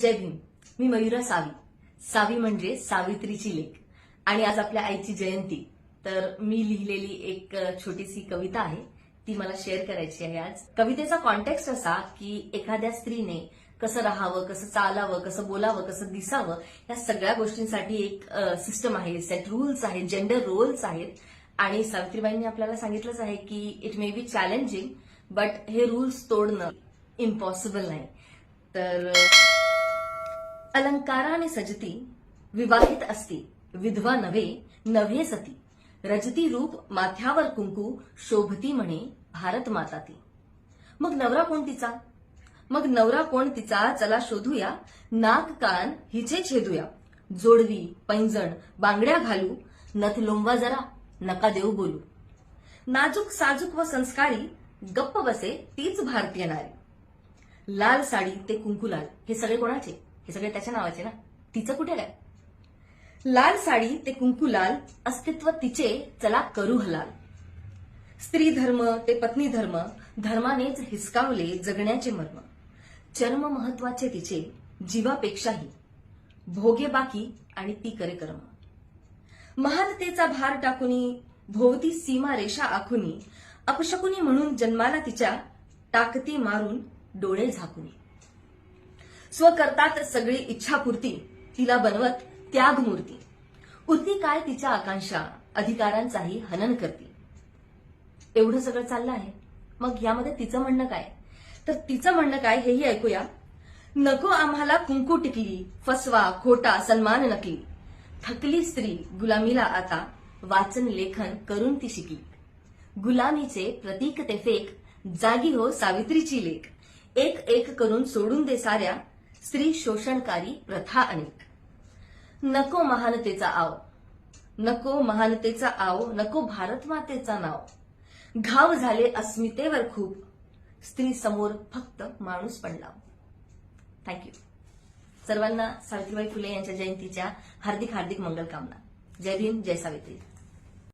जय भीम. मी मयुरा सावी. सावी म्हणजे सावित्रीची लेख. आणि आज आपल्या आईची जयंती. तर मी लिहिलेली एक छोटीशी कविता आहे. ती मला शेअर करायची आहे आज. कवितेचा कॉन्टेक्स्ट असा की एखाद्या स्त्रीने कसं राहावं कसं चालावं कसं बोलावं कसं दिसावं या सगळ्या गोष्टींसाठी एक सिस्टम आहे. सेट रूल्स आहेत जेंडर रोल्स आहेत. आणि सावित्रीबाईंनी आपल्याला सांगितलंच आहे की it may be challenging but हे रूल्स तोडणं इम्पॉसिबल नाही. तर अलंकाराने सजती विवाहित असती विधवा नव्हे नव्हे सती. रजती रूप माथ्यावर कुंकू शोभती म्हणे भारत माता ती मग नवरा कोण तिचा? मग नवरा कोण तिचा? चला शोधूया. नाक कान हिचे छेदूया. जोडवी पैंजण बांगड्या घालू. नथ लोंबवा जरा नका देऊ बोलू. नाजूक साजूक व संस्कारी गप्प बसे तीच भारतीय नारी. लाल साडी ते कुंकू लाल हे सगळे कोणाचे? हे सगळे त्याच्या नावाचे ना. तिचं कुठे काय? लाल साडी ते कुंकू लाल अस्तित्व तिचे चला करू हलाल. स्त्री धर्म ते पत्नी धर्म धर्मानेच हिसकावले जगण्याचे मर्म. चर्म महत्त्वाचे तिचे जीवापेक्षाही. भोगे बाकी आणि ती करे कर्म. महानतेचा भार टाकुनी भोवती सीमा रेषा आखुनी अपशकुनी म्हणून जन्माला तिच्या टाकती मारून डोळे झाकुनी. स्वकर्तात सगळी इच्छापूर्ती तिला बनवत त्यागमूर्ती उरती काय तिच्या आकांक्षा अधिकारांचाही हनन करती. एवढं सगळं चाललं आहे. मग यामध्ये तिचं म्हणणं काय? तर तिचं म्हणणं काय हेही ऐकूया. नको आम्हाला कुंकू टिकली फसवा खोटा सन्मान नकली. थकली स्त्री गुलामीला आता वाचन लेखन करून ती शिकली. गुलामीचे प्रतीक ते फेक जागी हो सावित्रीची लेख. एक एक करून सोडून दे साऱ्या स्त्री शोषणकारी प्रथा अनेक. नको महानतेचा आव. नको महानतेचा आव नको भारतमातेचा नाव. घाव झाले अस्मितेवर खूप. स्त्री समोर फक्त माणूस पण लाव थँक्यू सर्वांना सावित्रीबाई फुले यांच्या जयंतीच्या हार्दिक हार्दिक मंगल कामना. जय भीम जय सावित्री.